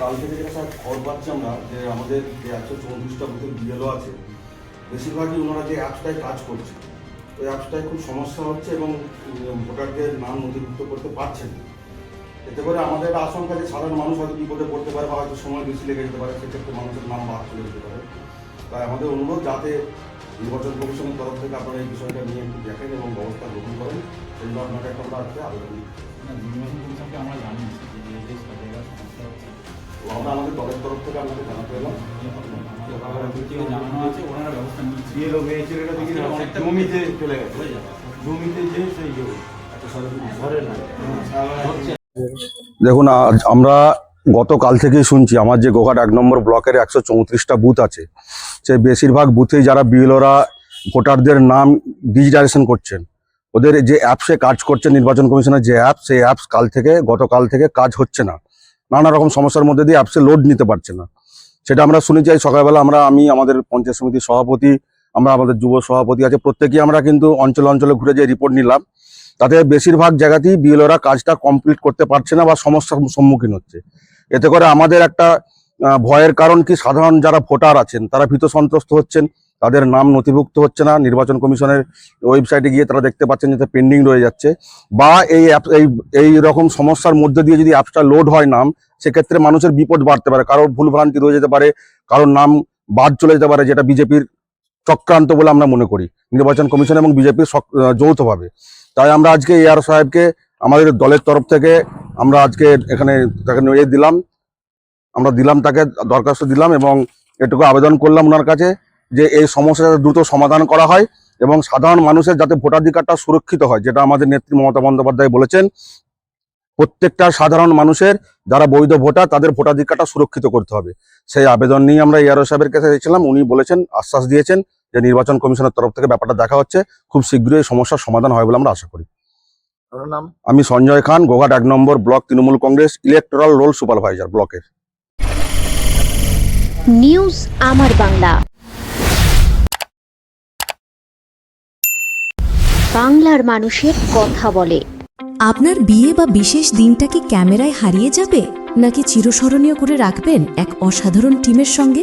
কাল থেকে যেটা স্যার খবর পাচ্ছি আমরা, যে আমাদের যে একশো চৌত্রিশটা বুথের বিএলও আছে, বেশিরভাগই ওনারা যে অ্যাপসটায় কাজ করছে। ওই অ্যাপসটায় খুব সমস্যা হচ্ছে এবং ভোটারদের নাম নথিভুক্ত করতে পারছেন। এতে করে আমাদের আশঙ্কা যে সাধারণ মানুষ হয়তো বিপদে পড়তে পারে বা হয়তো সময় বেশি লেগে যেতে পারে, সেক্ষেত্রে মানুষের নাম বাদ চলে যেতে পারে। তাই আমাদের অনুরোধ যাতে নির্বাচন কমিশনের তরফ থেকে আপনারা এই বিষয়টা নিয়ে একটু দেখেন এবং ব্যবস্থা গ্রহণ করেন। সেই জন্য আপনাকে একটা আমরা আজকে আবেদন দিই নির্বাচন কমিশনকে আমরা জানিয়েছি যে এই যে সব জায়গায় সমস্যা হচ্ছে। আমরা আমাদের দলের তরফ থেকে আপনাকে জানাতে এলাম। আমাদের ব্যক্তিকে জানানো আছে ওনারা ব্যবস্থা নিচ্ছে। বিয়ে লোক এই ছেলেটা দেখি অনেকটা জমিতে চলে গেছে। যাবে। জমিতে যে সেই ঘরে না দেখুন আমরা গতকাল থেকেই শুনছি, আমার যে গোঘাট এক নম্বর ব্লকের একশো চৌত্রিশটা বুথ আছে, সেই বেশিরভাগ বুথেই যারা বিএলওরা ভোটারদের নাম ডিজিটাইজেশন করছেন, ওদের যে অ্যাপসে কাজ করছে নির্বাচন কমিশনের যে অ্যাপ সেই অ্যাপস কাল থেকে, গতকাল থেকে কাজ হচ্ছে না। নানা রকম সমস্যার মধ্যে দিয়ে অ্যাপসে লোড নিতে পারছে না। সেটা আমরা শুনেছি সকালবেলা আমরা, আমি, আমাদের পঞ্চায়েত সমিতির সভাপতি, আমরা আমাদের যুব সভাপতি আছে, প্রত্যেকেই আমরা কিন্তু অঞ্চল অঞ্চলে ঘুরে যে রিপোর্ট নিলাম। তাতে বেশিরভাগ জায়গাতেই বিএলওরা কাজটা কমপ্লিট করতে পারছে না বা সমস্যার সম্মুখীন হচ্ছে। এতে করে আমাদের একটা ভয়ের কারণ কি? সাধারণ যারা ভোটার আছেন, তারা ভীত সন্ত্রস্ত হচ্ছেন, তাদের নাম নথিভুক্ত হচ্ছে না। নির্বাচন কমিশনের ওয়েবসাইটে গিয়ে তারা দেখতে পাচ্ছেন যে পেন্ডিং রয়ে যাচ্ছে বা এই এই এই রকম সমস্যার মধ্যে দিয়ে যদি অ্যাপসটা লোড হয় নাম, সেক্ষেত্রে মানুষের বিপদ বাড়তে পারে। কারোর ভুলভ্রান্তি রয়ে যেতে পারে, কারোর নাম বাদ চলে যেতে পারে, যেটা বিজেপির চক্রান্ত বলে আমরা মনে করি। নির্বাচন কমিশন এবং বিজেপির যৌথভাবে। তাই আমরা আজকে এআর সাহেবকে, আমাদের দলের তরফ থেকে আমরা আজকে এখানে তাকে নিয়ে দিলাম। আমরা দিলাম তাকে, দরখাস্ত দিলাম এবং এটুকু আবেদন করলাম ওনার কাছে যে এই সমস্যাটা দ্রুত সমাধান করা হয় এবং সাধারণ মানুষের যাতে ভোটাধিকারটা সুরক্ষিত হয়, যেটা আমাদের নেত্রী মমতা বন্দ্যোপাধ্যায় বলেছেন। প্রত্যেকটা সাধারণ মানুষের যারা বৈধ ভোটার, তাদের ভোটাধিকারটা সুরক্ষিত করতে হবে। সেই আবেদন নিয়ে আমরা ইয়ারো সাহেবের কাছে গেছিলাম, উনি বলেছেন, আশ্বাস দিয়েছেন যে নির্বাচন কমিশনের তরফ থেকে ব্যাপারটা দেখা হচ্ছে। খুব শীঘ্রই সমস্যার সমাধান হয় বলে আমরা আশা করি। আমি সঞ্জয় খান গোঘাট এক নম্বর block Trinamool Congress electoral roll supervisor ব্লকের। নিউজ আমার বাংলা। বাংলার মানুষের কথা বলে। আপনার বিয়ে বা বিশেষ দিনটা কি ক্যামেরায় হারিয়ে যাবে? নাকি চিরস্মরণীয় করে রাখবেন এক অসাধারণ টিমের সঙ্গে?